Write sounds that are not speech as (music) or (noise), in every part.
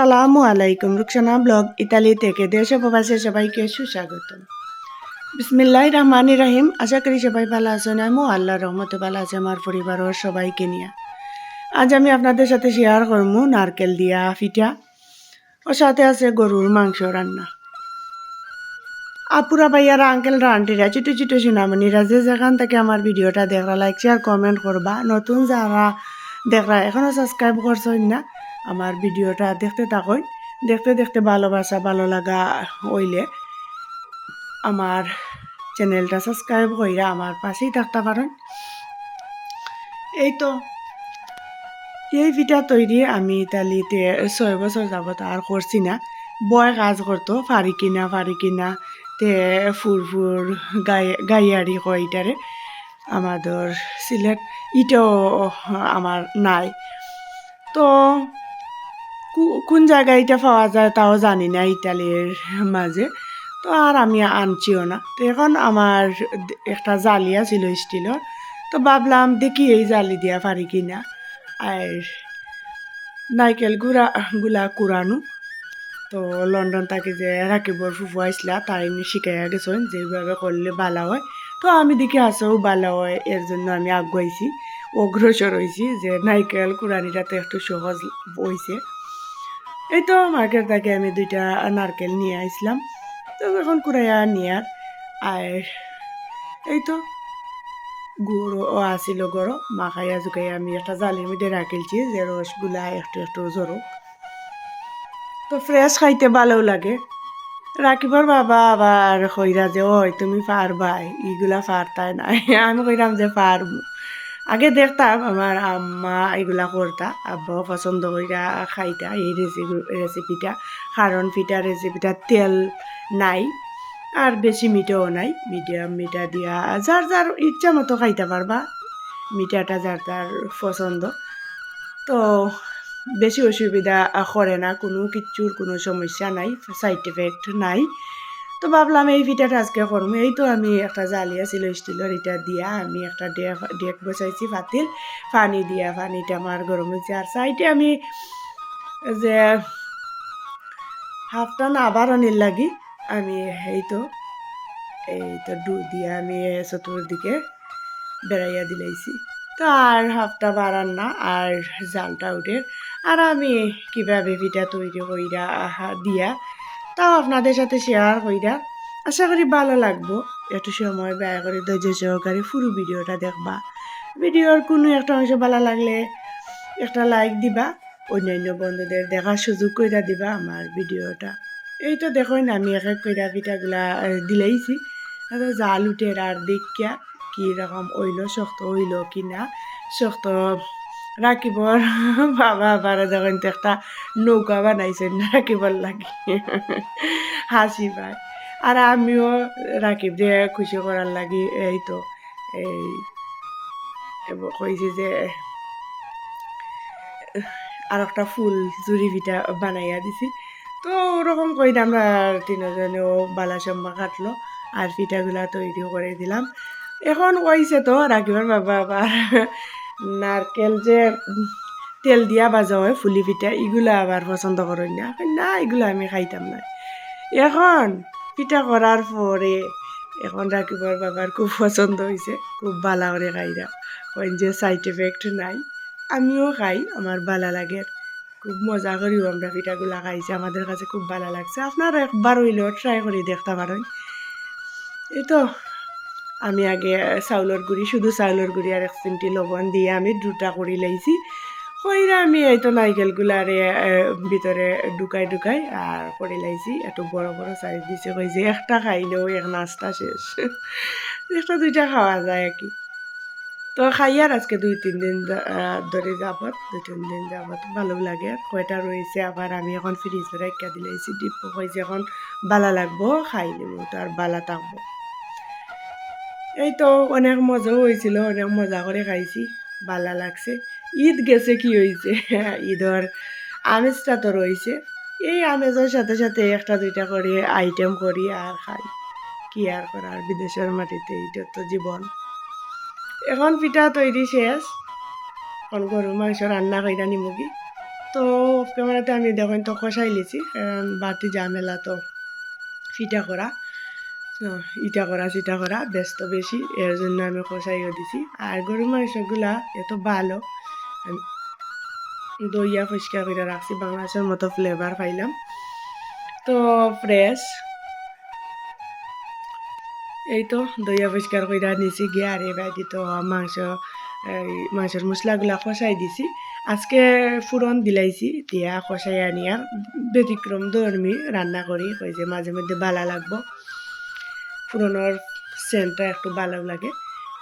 সালামু আলাইকুম, Rukhsana blog, Italy থেকে দেশে প্রবাসে সবাইকে সুস্বাগত বিসমিল্লাহ রহমান রাহিম, আশা করি সবাই ভালো আছেন, আমিও আল্লাহর রহমতে ভালো আছে, আমার পরিবারের সবাইকে নিয়ে। আজ আমি আপনাদের সাথে শেয়ার করব নারকেল দিয়া পিঠা ওর সাথে আছে গরুর মাংস রান্না। আপুরা ভাইয়ারা আঙ্কেলরা আন্টিরা ছোটো ছোটো সোনামণিরা যে যেখান থেকে আমার ভিডিওটা দেখরা লাইক শেয়ার কমেন্ট করবা। নতুন যারা দেখরা এখনও সাবস্ক্রাইব করছেন না আমার ভিডিওটা দেখতে থাকুন। দেখতে দেখতে ভালোবাসা, ভালো লাগা হইলে আমার চ্যানেলটা সাবস্ক্রাইব কইরা আমার পাশেই থাকতে পারেন। এই তো, এই পিঠা তৈরি আমি ইতালিতে ছয় বছর যাবত আর করছি না। বয় কাজ করতো, ফারি কিনা ফারি কিনা, তে ফুর ফুর গাই, গাইয়ারি কয় এটারে আমাদের সিলেট, ইটাও আমার নাই। তো কোন জায়গায় এটা পাওয়া যায় তাও জানি না ইটালির মাঝে। তো আর আমি আনছিও না। তো এখন আমার একটা জালি ছিল স্টিলের। তো ভাবলাম দেখি এই জালি দিয়া পারি কিনা। আর নাইকেল গুড়া, গুলা কুড়ানো। তো লন্ডন থাকি যে রাকিবর ফুফু আইসলা, তাই শিখাইয়া গেছেন যেভাবে করলে ভালো হয়। তো আমি দেখি আসেও ভালো হয়, এর জন্য আমি আগুয়াইছি, অগ্রসর হয়েছি যে নাইকেল কুড়ানিটা তো একটু সহজ হয়েছে এই তো মার্কেট থেকে আমি দুইটা নারকেল নিয়ে আসলাম। তো এখন কুড়াইয়া নিয়ে, আর এই তো গুঁড়ো আসিল গরো মাখাইয়া জুকাইয়া আমি একটা জালির মধ্যে রাখিলছি যে রসগুলা একটু একটু জরো তো ফ্রেশ খাইতে ভালো লাগে। রাখিবার বাবা আবার কইরা যে, ওই তুমি পারবাই ইগুলা পারতাই নাই (laughs) আমি কইরাম যে, পারব। আগে দেখতাম আমার আম্মা এগুলা করতা আব্বা পছন্দ কইরা খাইতা, এই রেসিপি রেসিপিটা কারণ পিঠা রেসিপিটা তেল নাই আর বেশি মিঠাও নাই। মিডিয়াম মিঠা দিয়া যার যার ইচ্ছা মতো খাইতে পারবা মিঠাটা যার যার পছন্দ। তো বেশি অসুবিধা করে না, কোনো কিচ্ছুর কোনো সমস্যা নাই সাইড এফেক্ট নাই। তো ভাবলাম এই পিঠাটা আজকে করব এই তো আমি একটা জালি আছিল স্টিলের এটা দিয়া আমি একটা ডেক ডেক বসাইছি পাতিল, পানি দিয়া, পানিটা আমার গরম হয়েছে আর সাইডে আমি যে হাফটা না আবার অনিল লাগি, আমি এই তো এই তো ডু দিয়া আমি চতুর্দিকে বেড়াইয়া দিলাইছি। তো আর হাফটা বাড়ান না, আর জালটা উঠে, আর আমি কীভাবে পিঠা তৈরি কইরা দিয়া তাও আপনাদের সাথে শেয়ার কইরা আশা করি ভালো লাগবো। একটু সময় ব্যয় করে ধৈর্য সহকারে পুরো ভিডিওটা দেখবা। ভিডিওর কোনো একটা অংশ ভালো লাগলে একটা লাইক দিবা, অন্যান্য বন্ধুদের দেখার সুযোগ কইরা দিবা আমার ভিডিওটা। এই তো দেখুন আমি এক এক কইরা পিঠাগুলা দিলাইছি। জাল উঠে আর দেখিয়া কি রকম হইল, শক্ত হইল কি না শক্ত রাখিবর (laughs) বাবা আবার যখন তো একটা নৌকা বানাইছেন রাখিবর (laughs) লাগি। হাসি পায়। আর আমিও রাকিব দিয়ে খুশি করার লাগি এই তো এই কইছি যে আর একটা ফুল জুড়ি পিঠা বানাইয়া দিছি। তো ওরকম কই আমরা তিনজনেও বালা সম্মা কাটলো আর পিঠাগুলা তৈরি করে দিলাম। এখন কইছে তো রাখিবার বাবা আবার নারকেল যে তেল দিয়া বাজা হয়, ফুলি পিঠা এগুলা আবার পছন্দ করেন না। না এগুলো আমি খাইতাম না। এখন পিঠা করার পরে এখন রাখিবার বাবার খুব পছন্দ হয়েছে খুব ভালো করে খাইরা কই যে সাইড এফেক্ট নাই, আমিও খাই, আমার ভালো লাগে। খুব মজা করিও আমরা পিঠাগুলা খাইছি, আমাদের কাছে খুব ভালো লাগছে। আপনারা একবার হইলেও ট্রাই করে দেখতে পারেন। এই তো আমি আগে চাউলের গুড়ি, শুধু চাউলের গুড়ি আর এক চিমটি লবণ দিয়ে আমি দুটা করে লাইছি কইরা আমি এই তো নাইকেলগুলারে ভিতরে ঢুকাই ঢুকাই আর করে লাইছি একটু বড় বড় সাইজ দিছে। কই যে একটা খাইলেও এক নাস্তা শেষ। (laughs) একটা দুইটা খাওয়া যায় আর কি। তো খাই আর আজকে দুই, তিন দিন ধরে যাবত, দুই, তিন দিন যাবত ভালো লাগে। কয়টা রয়েছে আবার আমি এখন ফ্রিজে রেখা দিলাইছি ডিপ কইছে এখন বালা লাগবো, খাই নেব তো আর বালা থাকব। এই তো অনেক মজাও হয়েছিল, অনেক মজা করে খাইছি, ভালো লাগছে। ঈদ গেছে কি হয়েছে (laughs) ঈদর আমেজটা তো রয়েছে এই আমেজের সাথে সাথে একটা দুইটা করে আইটেম করি আর খাই। কি আর করার, বিদেশের মাটিতে এইটা তো জীবন। এখন পিঠা তৈরি শেষ। এখন গরুর মাংস রান্না কইরা নিমুগি তো ক্যামেরাতে আমি দেখেন তো কষাই লিছি বাড়তি ঝামেলা তো ফিটা করা। ইটা করা চিটা করা ব্যস্ত বেশি এর জন্য আমি কষাইও দিছি। আর গরু মাংসগুলা এত ভালো দইয়া পরিষ্কার করে রাখছি বাংলাদেশের মতো ফ্লেভার পাইলাম। তো ফ্রেশ এই তো দইয়া পরিষ্কার করে নিছি গিয়ে আর এবার দিত মাংস, এই মাংসের মশলাগুলা কষাই দিছি। আজকে ফুরন দিলাইছি দিয়া কষাই আর ব্যতিক্রম ধর্মী রান্না করি ওই যে মাঝে মধ্যে বালা লাগবো। ফুরনের সেন্টটা একটু ভালো লাগে।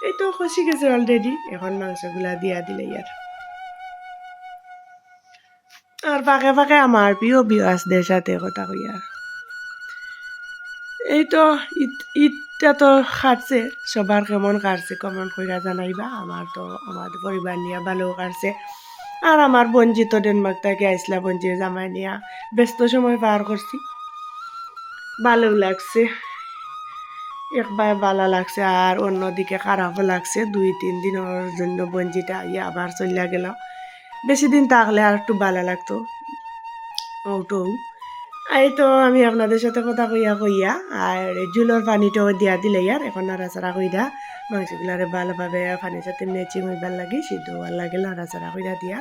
এই তো কষি গেছে অলরেডি এখন মাংসগুলা দিয়া দিলে আর আর ফাঁকে ফাঁকে আমার প্রিয় বিয়াসদের সাথে কথা আর। এই তো ঈদ- তো কাটছে সবার কেমন কাটছে কেমন কইরা জানাইবা। আমার তো, আমার পরিবার নিয়ে ভালো কাটছে। আর আমার বঞ্জি তো ডেনমার্ক থেকে আইসলা বঞ্জি জামাই নিয়া ব্যস্ত সময় পার করছি। ভালো লাগছে। একবার ভালো লাগছে আর অন্যদিকে খারাপও লাগছে। দুই, তিন দিনের জন্য বঞ্জিটা ইয়ে আবার চলিয়া গেল। বেশি দিন থাকলে আর একটু ভালো লাগতো। ওটো। এই তো আমি আপনাদের সাথে কথা কইয়া কইয়া আর জুলোর পানিটাও দিয়া দিলে ইয়ার এখন নাড়াচাড়া কইরা মাংসগুলারে ভালোভাবে পানির সাথে মেচিং হইবার লাগে, সিদ্ধ হওয়ার লাগে, নাড়াচাড়া কইরা দিয়া।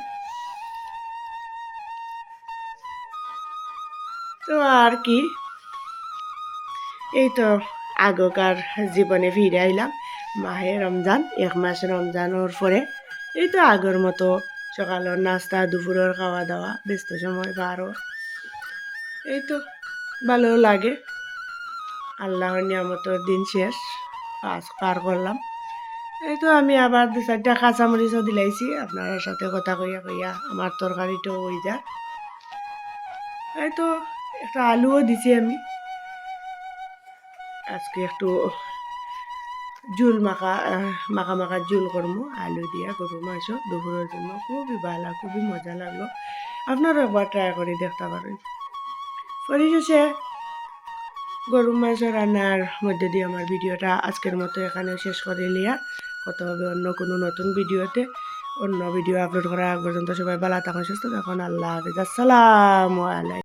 তো আর কি? এই তো আগকার জীবনে ফিরে আইলাম, মাহে রমজান, এক মাস রমজানোর পরে। এই তো আগের মতো সকালের নাস্তা, দুপুরের খাওয়া দাওয়া ব্যস্ত সময় পারও এই তো ভালো লাগে। আল্লাহর নিয়ামতের দিন শেষ পাস পার করলাম। এই তো আমি আবার দু চারটা কাঁচামরিচও দিলাইছি, আপনার সাথে কথা কইয়া কইয়া আমার তরকারিটাও হয়ে যায়। এই তো একটা আলুও দিছি আমি। আজকে একটু জুল মাখা মাখা মাখা জুল করব আলু দিয়া গরু মাংস দুপুরের জন্য। খুবই ভালো, খুবই মজা লাগল। আপনারা একবার ট্রাই করে দেখতে পারেন। পরিশেষে গরু মাংস রান্নার মধ্যে দিয়ে আমার ভিডিওটা আজকের মতো এখানে শেষ করে লিয়া কত হবে অন্য কোনো নতুন ভিডিওতে। অন্য ভিডিও আপলোড আগ পর্যন্ত সবাই ভালো থাকুন, সুস্থ থাকুন। আল্লাহ হাফিজ। আসসালামু আলাইকুম।